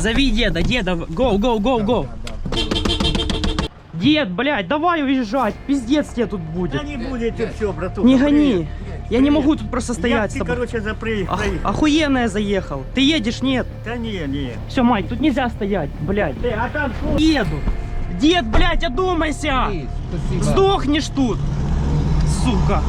Зови деда, деда, go, go, go, go. Дед, блядь, давай уезжать, пиздец тебе тут будет. Да не будете все, братуха. Не гони. Я не могу тут просто стоять с ты, тобой. короче, запрыг. Ох- охуенно я заехал. Ты едешь, нет? Да не, не. Все, Майк, тут нельзя стоять, блядь. Ты, а там? Еду. Дед, блядь, одумайся. Спасибо. Сдохнешь тут. Сука.